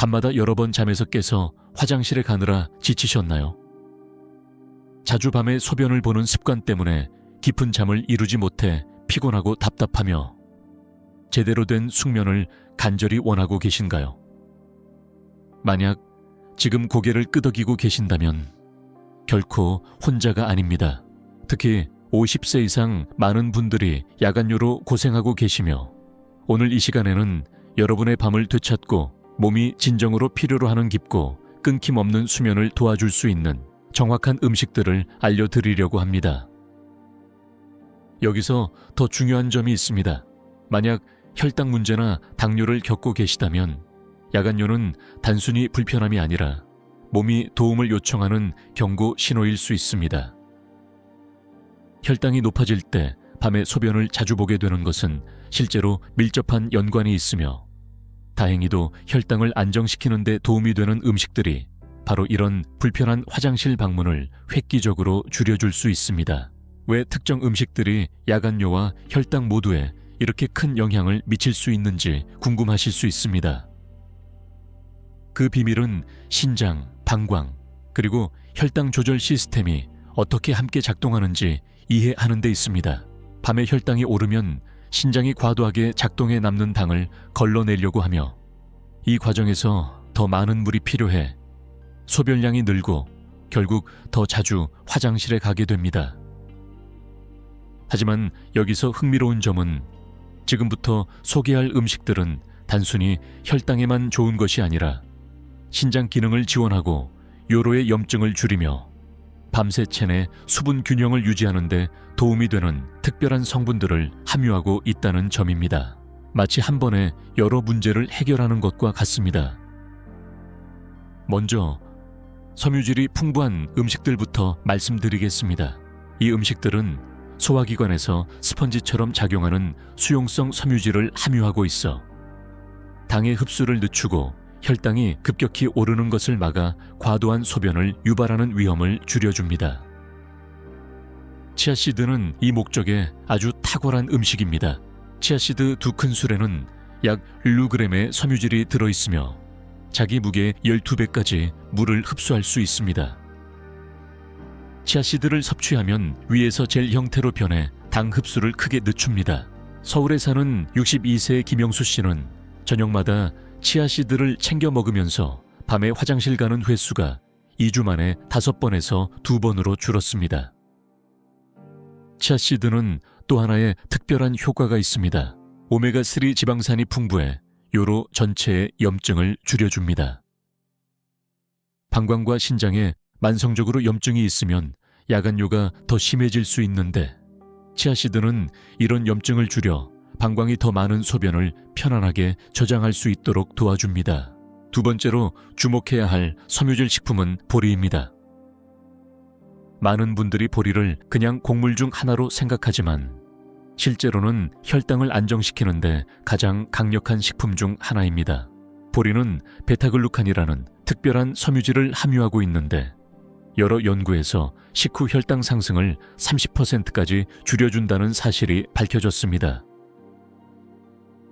밤마다 여러 번 잠에서 깨서 화장실에 가느라 지치셨나요? 자주 밤에 소변을 보는 습관 때문에 깊은 잠을 이루지 못해 피곤하고 답답하며 제대로 된 숙면을 간절히 원하고 계신가요? 만약 지금 고개를 끄덕이고 계신다면 결코 혼자가 아닙니다. 특히 50세 이상 많은 분들이 야간요로 고생하고 계시며 오늘 이 시간에는 여러분의 밤을 되찾고 몸이 진정으로 필요로 하는 깊고 끊김없는 수면을 도와줄 수 있는 정확한 음식들을 알려드리려고 합니다. 여기서 더 중요한 점이 있습니다. 만약 혈당 문제나 당뇨를 겪고 계시다면 야간요는 단순히 불편함이 아니라 몸이 도움을 요청하는 경고 신호일 수 있습니다. 혈당이 높아질 때 밤에 소변을 자주 보게 되는 것은 실제로 밀접한 연관이 있으며 다행히도 혈당을 안정시키는 데 도움이 되는 음식들이 바로 이런 불편한 화장실 방문을 획기적으로 줄여줄 수 있습니다. 왜 특정 음식들이 야간요와 혈당 모두에 이렇게 큰 영향을 미칠 수 있는지 궁금하실 수 있습니다. 그 비밀은 신장, 방광, 그리고 혈당 조절 시스템이 어떻게 함께 작동하는지 이해하는 데 있습니다. 밤에 혈당이 오르면 신장이 과도하게 작동해 남는 당을 걸러내려고 하며 이 과정에서 더 많은 물이 필요해 소변량이 늘고 결국 더 자주 화장실에 가게 됩니다. 하지만 여기서 흥미로운 점은 지금부터 소개할 음식들은 단순히 혈당에만 좋은 것이 아니라 신장 기능을 지원하고 요로의 염증을 줄이며 밤새 체내 수분 균형을 유지하는 데 도움이 되는 특별한 성분들을 함유하고 있다는 점입니다. 마치 한 번에 여러 문제를 해결하는 것과 같습니다. 먼저 섬유질이 풍부한 음식들부터 말씀드리겠습니다. 이 음식들은 소화기관에서 스펀지처럼 작용하는 수용성 섬유질을 함유하고 있어 당의 흡수를 늦추고 혈당이 급격히 오르는 것을 막아 과도한 소변을 유발하는 위험을 줄여줍니다. 치아씨드는 이 목적에 아주 탁월한 음식입니다. 치아씨드 두 큰술에는 약 1루그램의 섬유질이 들어있으며 자기 무게 12배까지 물을 흡수할 수 있습니다. 치아씨드를 섭취하면 위에서 젤 형태로 변해 당 흡수를 크게 늦춥니다. 서울에 사는 62세 김영수 씨는 저녁마다 치아씨드를 챙겨 먹으면서 밤에 화장실 가는 횟수가 2주 만에 5번에서 2번으로 줄었습니다. 치아씨드는 또 하나의 특별한 효과가 있습니다. 오메가3 지방산이 풍부해 요로 전체의 염증을 줄여줍니다. 방광과 신장에 만성적으로 염증이 있으면 야간요가 더 심해질 수 있는데 치아시드는 이런 염증을 줄여 방광이 더 많은 소변을 편안하게 저장할 수 있도록 도와줍니다. 두 번째로 주목해야 할 섬유질 식품은 보리입니다. 많은 분들이 보리를 그냥 곡물 중 하나로 생각하지만 실제로는 혈당을 안정시키는데 가장 강력한 식품 중 하나입니다. 보리는 베타글루칸이라는 특별한 섬유질을 함유하고 있는데 여러 연구에서 식후 혈당 상승을 30%까지 줄여준다는 사실이 밝혀졌습니다.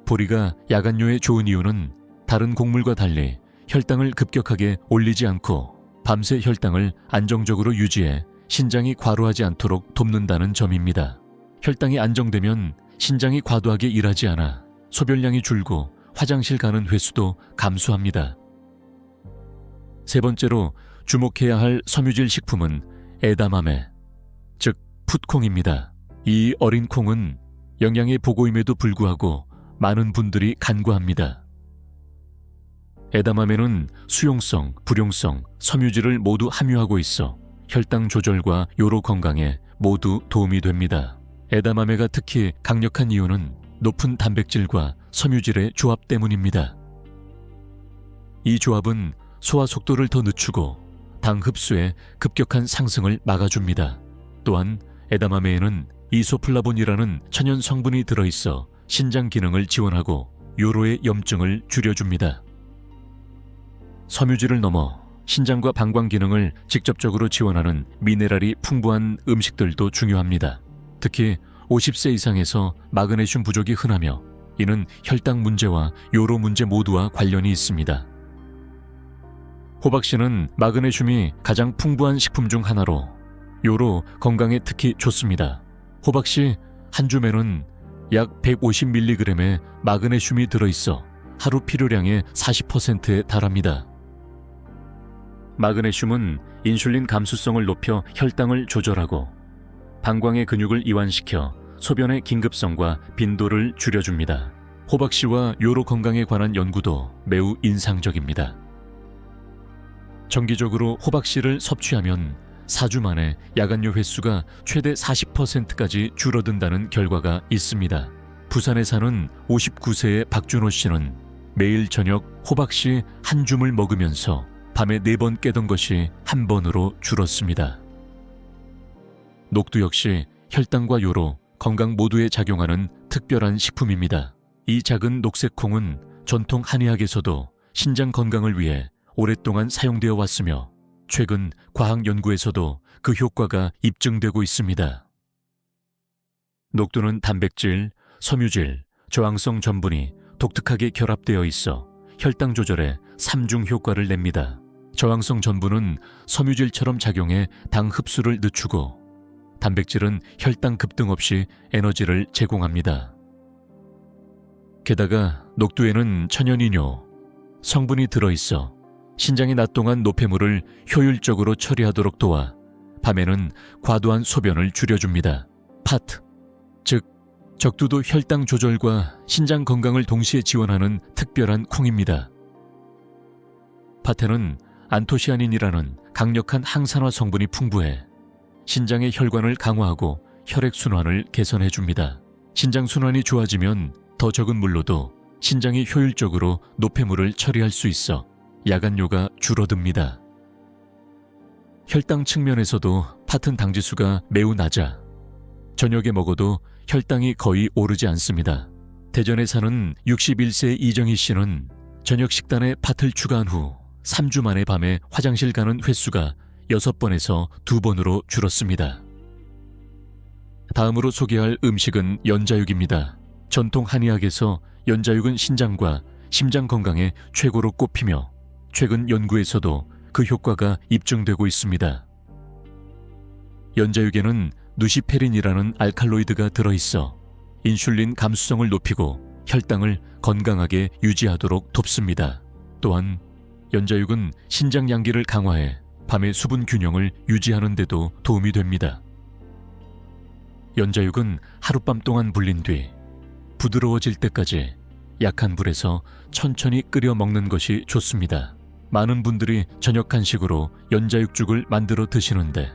보리가 야간요에 좋은 이유는 다른 곡물과 달리 혈당을 급격하게 올리지 않고 밤새 혈당을 안정적으로 유지해 신장이 과로하지 않도록 돕는다는 점입니다. 혈당이 안정되면 신장이 과도하게 일하지 않아 소변량이 줄고 화장실 가는 횟수도 감소합니다. 세 번째로 주목해야 할 섬유질 식품은 에다마메, 즉 풋콩입니다. 이 어린 콩은 영양의 보고임에도 불구하고 많은 분들이 간과합니다. 에다마메는 수용성, 불용성, 섬유질을 모두 함유하고 있어 혈당 조절과 요로 건강에 모두 도움이 됩니다. 에다마메가 특히 강력한 이유는 높은 단백질과 섬유질의 조합 때문입니다. 이 조합은 소화 속도를 더 늦추고 당 흡수의 급격한 상승을 막아줍니다. 또한 에다마메에는 이소플라본이라는 천연 성분이 들어있어 신장 기능을 지원하고 요로의 염증을 줄여줍니다. 섬유질을 넘어 신장과 방광 기능을 직접적으로 지원하는 미네랄이 풍부한 음식들도 중요합니다. 특히 50세 이상에서 마그네슘 부족이 흔하며 이는 혈당 문제와 요로 문제 모두와 관련이 있습니다. 호박씨는 마그네슘이 가장 풍부한 식품 중 하나로 요로 건강에 특히 좋습니다. 호박씨 한 줌에는 약 150mg의 마그네슘이 들어있어 하루 필요량의 40%에 달합니다. 마그네슘은 인슐린 감수성을 높여 혈당을 조절하고 방광의 근육을 이완시켜 소변의 긴급성과 빈도를 줄여줍니다. 호박씨와 요로 건강에 관한 연구도 매우 인상적입니다. 정기적으로 호박씨를 섭취하면 4주 만에 야간요 횟수가 최대 40%까지 줄어든다는 결과가 있습니다. 부산에 사는 59세의 박준호 씨는 매일 저녁 호박씨 한 줌을 먹으면서 밤에 네 번 깨던 것이 한 번으로 줄었습니다. 녹두 역시 혈당과 요로, 건강 모두에 작용하는 특별한 식품입니다. 이 작은 녹색 콩은 전통 한의학에서도 신장 건강을 위해 오랫동안 사용되어 왔으며 최근 과학 연구에서도 그 효과가 입증되고 있습니다. 녹두는 단백질, 섬유질, 저항성 전분이 독특하게 결합되어 있어 혈당 조절에 삼중 효과를 냅니다. 저항성 전분은 섬유질처럼 작용해 당 흡수를 늦추고 단백질은 혈당 급등 없이 에너지를 제공합니다. 게다가 녹두에는 천연이뇨 성분이 들어있어 신장이 낮 동안 노폐물을 효율적으로 처리하도록 도와 밤에는 과도한 소변을 줄여줍니다. 파트, 즉 적두도 혈당 조절과 신장 건강을 동시에 지원하는 특별한 콩입니다. 파테는 안토시아닌이라는 강력한 항산화 성분이 풍부해 신장의 혈관을 강화하고 혈액 순환을 개선해 줍니다. 신장 순환이 좋아지면 더 적은 물로도 신장이 효율적으로 노폐물을 처리할 수 있어 야간요가 줄어듭니다. 혈당 측면에서도 파튼 당지수가 매우 낮아 저녁에 먹어도 혈당이 거의 오르지 않습니다. 대전에 사는 61세 이정희 씨는 저녁 식단에 팥을 추가한 후 3주 만에 밤에 화장실 가는 횟수가 6번에서 2번으로 줄었습니다. 다음으로 소개할 음식은 연자육입니다. 전통 한의학에서 연자육은 신장과 심장 건강에 최고로 꼽히며 최근 연구에서도 그 효과가 입증되고 있습니다. 연자육에는 누시페린이라는 알칼로이드가 들어있어 인슐린 감수성을 높이고 혈당을 건강하게 유지하도록 돕습니다. 또한 연자육은 신장 양기를 강화해 밤의 수분 균형을 유지하는 데도 도움이 됩니다. 연자육은 하룻밤 동안 불린 뒤 부드러워질 때까지 약한 불에서 천천히 끓여 먹는 것이 좋습니다. 많은 분들이 저녁 간식으로 연자육죽을 만들어 드시는데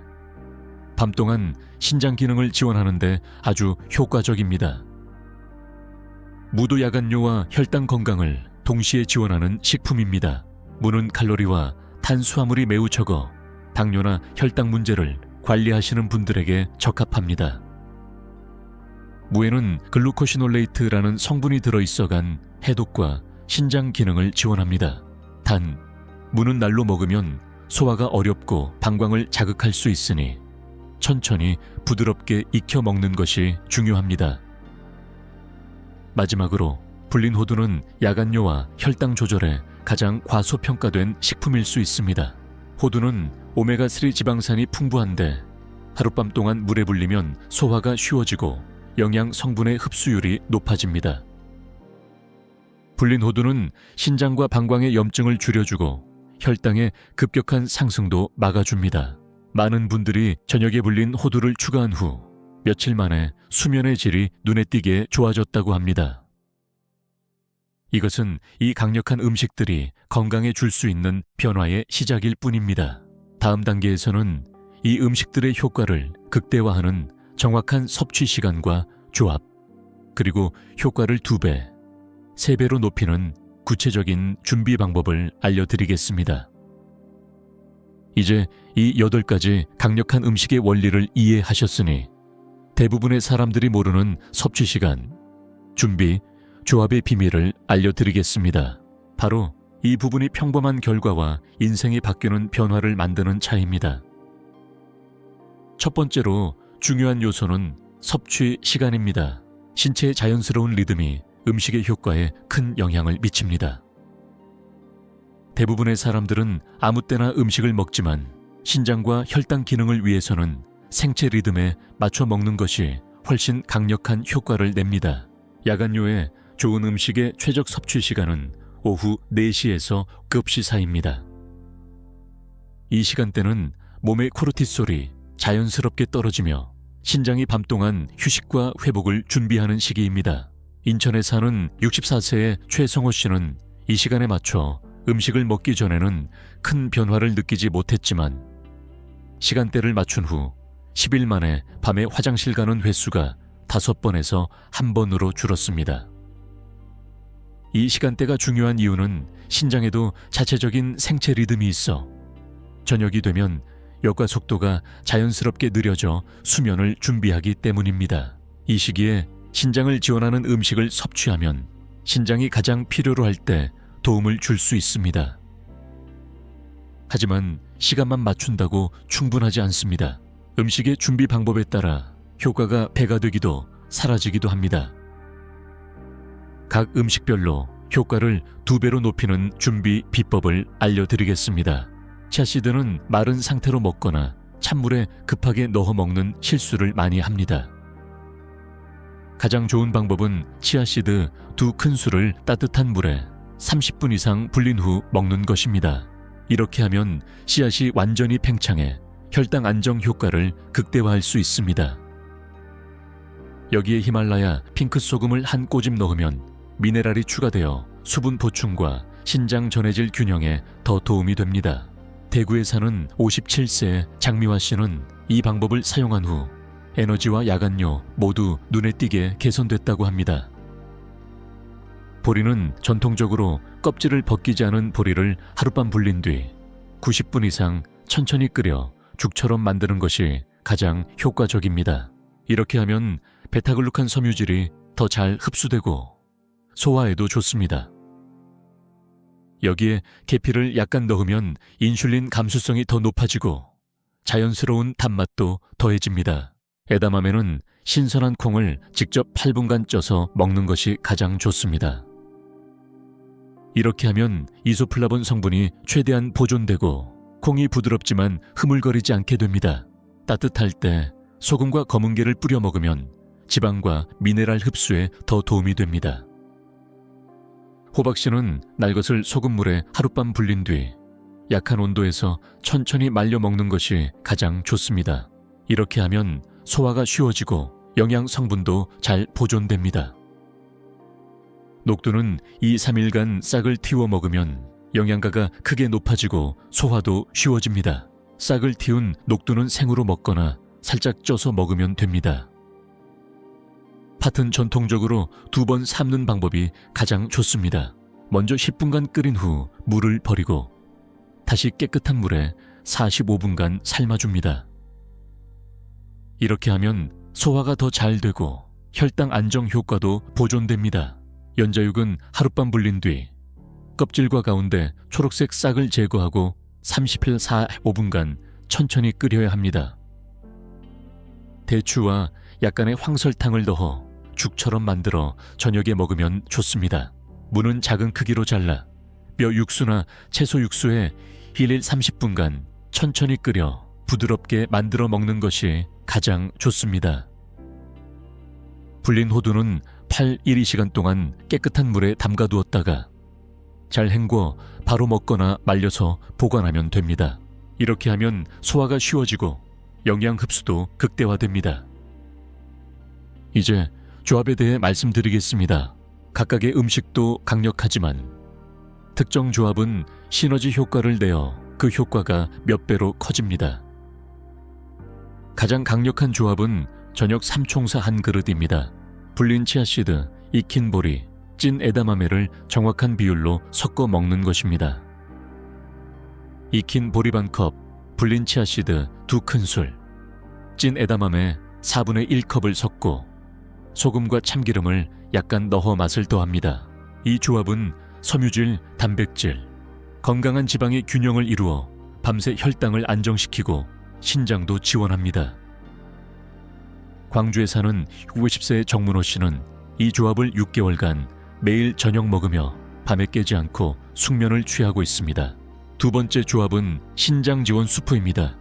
밤 동안 신장 기능을 지원하는데 아주 효과적입니다. 무도 야간요와 혈당 건강을 동시에 지원하는 식품입니다. 무는 칼로리와 탄수화물이 매우 적어 당뇨나 혈당 문제를 관리하시는 분들에게 적합합니다. 무에는 글루코시놀레이트라는 성분이 들어있어 간 해독과 신장 기능을 지원합니다. 단, 무는 날로 먹으면 소화가 어렵고 방광을 자극할 수 있으니 천천히 부드럽게 익혀 먹는 것이 중요합니다. 마지막으로 불린 호두는 야간요와 혈당 조절에 가장 과소평가된 식품일 수 있습니다. 호두는 오메가3 지방산이 풍부한데 하룻밤 동안 물에 불리면 소화가 쉬워지고 영양 성분의 흡수율이 높아집니다. 불린 호두는 신장과 방광의 염증을 줄여주고 혈당의 급격한 상승도 막아줍니다. 많은 분들이 저녁에 불린 호두를 추가한 후 며칠 만에 수면의 질이 눈에 띄게 좋아졌다고 합니다. 이것은 이 강력한 음식들이 건강에 줄 수 있는 변화의 시작일 뿐입니다. 다음 단계에서는 이 음식들의 효과를 극대화하는 정확한 섭취 시간과 조합, 그리고 효과를 두 배, 세 배로 높이는 구체적인 준비 방법을 알려드리겠습니다. 이제 이 여덟 가지 강력한 음식의 원리를 이해하셨으니 대부분의 사람들이 모르는 섭취 시간, 준비, 조합의 비밀을 알려드리겠습니다. 바로 이 부분이 평범한 결과와 인생이 바뀌는 변화를 만드는 차이입니다. 첫 번째로 중요한 요소는 섭취 시간입니다. 신체의 자연스러운 리듬이 음식의 효과에 큰 영향을 미칩니다. 대부분의 사람들은 아무 때나 음식을 먹지만 신장과 혈당 기능을 위해서는 생체 리듬에 맞춰 먹는 것이 훨씬 강력한 효과를 냅니다. 야간요에 좋은 음식의 최적 섭취 시간은 오후 4시에서 급시 사이입니다. 이 시간대는 몸의 코르티솔이 자연스럽게 떨어지며 신장이 밤 동안 휴식과 회복을 준비하는 시기입니다. 인천에 사는 64세의 최성호 씨는 이 시간에 맞춰 음식을 먹기 전에는 큰 변화를 느끼지 못했지만 시간대를 맞춘 후 10일 만에 밤에 화장실 가는 횟수가 5번에서 1번으로 줄었습니다. 이 시간대가 중요한 이유는 신장에도 자체적인 생체 리듬이 있어 저녁이 되면 역과 속도가 자연스럽게 느려져 수면을 준비하기 때문입니다. 이 시기에 신장을 지원하는 음식을 섭취하면 신장이 가장 필요로 할 때 도움을 줄 수 있습니다. 하지만 시간만 맞춘다고 충분하지 않습니다. 음식의 준비 방법에 따라 효과가 배가 되기도 사라지기도 합니다. 각 음식별로 효과를 두 배로 높이는 준비 비법을 알려드리겠습니다. 치아씨드는 마른 상태로 먹거나 찬물에 급하게 넣어 먹는 실수를 많이 합니다. 가장 좋은 방법은 치아씨드 두 큰술을 따뜻한 물에 30분 이상 불린 후 먹는 것입니다. 이렇게 하면 씨앗이 완전히 팽창해 혈당 안정 효과를 극대화할 수 있습니다. 여기에 히말라야 핑크 소금을 한 꼬집 넣으면 미네랄이 추가되어 수분 보충과 신장 전해질 균형에 더 도움이 됩니다. 대구에 사는 57세 장미화 씨는 이 방법을 사용한 후 에너지와 야간요 모두 눈에 띄게 개선됐다고 합니다. 보리는 전통적으로 껍질을 벗기지 않은 보리를 하룻밤 불린 뒤 90분 이상 천천히 끓여 죽처럼 만드는 것이 가장 효과적입니다. 이렇게 하면 베타글루칸 섬유질이 더 잘 흡수되고 소화에도 좋습니다. 여기에 계피를 약간 넣으면 인슐린 감수성이 더 높아지고 자연스러운 단맛도 더해집니다. 에다맘에는 신선한 콩을 직접 8분간 쪄서 먹는 것이 가장 좋습니다. 이렇게 하면 이소플라본 성분이 최대한 보존되고 콩이 부드럽지만 흐물거리지 않게 됩니다. 따뜻할 때 소금과 검은계를 뿌려 먹으면 지방과 미네랄 흡수에 더 도움이 됩니다. 호박씨는 날것을 소금물에 하룻밤 불린 뒤 약한 온도에서 천천히 말려 먹는 것이 가장 좋습니다. 이렇게 하면 소화가 쉬워지고 영양 성분도 잘 보존됩니다. 녹두는 2, 3일간 싹을 틔워 먹으면 영양가가 크게 높아지고 소화도 쉬워집니다. 싹을 틔운 녹두는 생으로 먹거나 살짝 쪄서 먹으면 됩니다. 팥은 전통적으로 두 번 삶는 방법이 가장 좋습니다. 먼저 10분간 끓인 후 물을 버리고 다시 깨끗한 물에 45분간 삶아줍니다. 이렇게 하면 소화가 더 잘 되고 혈당 안정 효과도 보존됩니다. 연자육은 하룻밤 불린 뒤 껍질과 가운데 초록색 싹을 제거하고 30일 45분간 천천히 끓여야 합니다. 대추와 약간의 황설탕을 넣어 죽처럼 만들어 저녁에 먹으면 좋습니다. 무는 작은 크기로 잘라 뼈 육수나 채소 육수에 1일 30분간 천천히 끓여 부드럽게 만들어 먹는 것이 가장 좋습니다. 불린 호두는 8, 1, 2시간 동안 깨끗한 물에 담가 두었다가 잘 헹궈 바로 먹거나 말려서 보관하면 됩니다. 이렇게 하면 소화가 쉬워지고 영양 흡수도 극대화됩니다. 이제 조합에 대해 말씀드리겠습니다. 각각의 음식도 강력하지만 특정 조합은 시너지 효과를 내어 그 효과가 몇 배로 커집니다. 가장 강력한 조합은 저녁 삼총사 한 그릇입니다. 불린 치아씨드, 익힌 보리, 찐 에다마메를 정확한 비율로 섞어 먹는 것입니다. 익힌 보리 반 컵, 불린 치아씨드 두 큰술, 찐 에다마메 4분의 1컵을 섞고 소금과 참기름을 약간 넣어 맛을 더합니다. 이 조합은 섬유질, 단백질, 건강한 지방의 균형을 이루어 밤새 혈당을 안정시키고 신장도 지원합니다. 광주에 사는 50세의 정문호 씨는 이 조합을 6개월간 매일 저녁 먹으며 밤에 깨지 않고 숙면을 취하고 있습니다. 두 번째 조합은 신장 지원 수프입니다.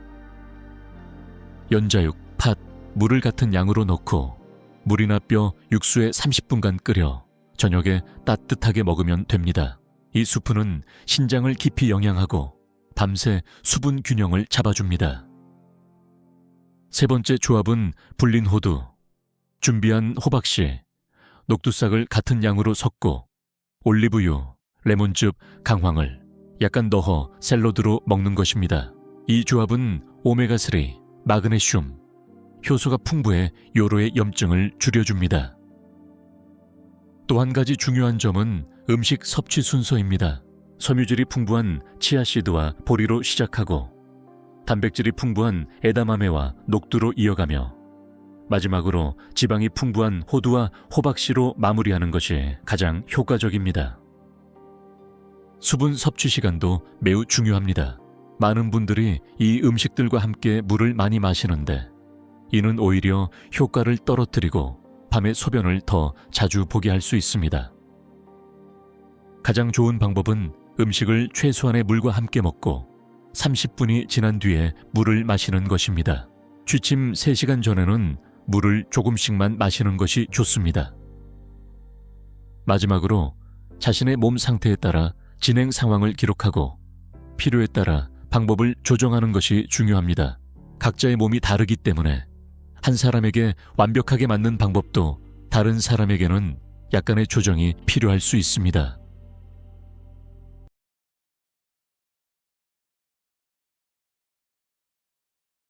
연자육, 팥, 물을 같은 양으로 넣고 물이나 뼈, 육수에 30분간 끓여 저녁에 따뜻하게 먹으면 됩니다. 이 수프는 신장을 깊이 영양하고 밤새 수분 균형을 잡아줍니다. 세 번째 조합은 불린 호두. 준비한 호박씨, 녹두싹을 같은 양으로 섞고 올리브유, 레몬즙, 강황을 약간 넣어 샐러드로 먹는 것입니다. 이 조합은 오메가3, 마그네슘, 효소가 풍부해 요로의 염증을 줄여줍니다. 또 한 가지 중요한 점은 음식 섭취 순서입니다. 섬유질이 풍부한 치아씨드와 보리로 시작하고 단백질이 풍부한 에다마메와 녹두로 이어가며 마지막으로 지방이 풍부한 호두와 호박씨로 마무리하는 것이 가장 효과적입니다. 수분 섭취 시간도 매우 중요합니다. 많은 분들이 이 음식들과 함께 물을 많이 마시는데 이는 오히려 효과를 떨어뜨리고 밤에 소변을 더 자주 보게 할 수 있습니다. 가장 좋은 방법은 음식을 최소한의 물과 함께 먹고 30분이 지난 뒤에 물을 마시는 것입니다. 취침 3시간 전에는 물을 조금씩만 마시는 것이 좋습니다. 마지막으로 자신의 몸 상태에 따라 진행 상황을 기록하고 필요에 따라 방법을 조정하는 것이 중요합니다. 각자의 몸이 다르기 때문에 한 사람에게 완벽하게 맞는 방법도 다른 사람에게는 약간의 조정이 필요할 수 있습니다.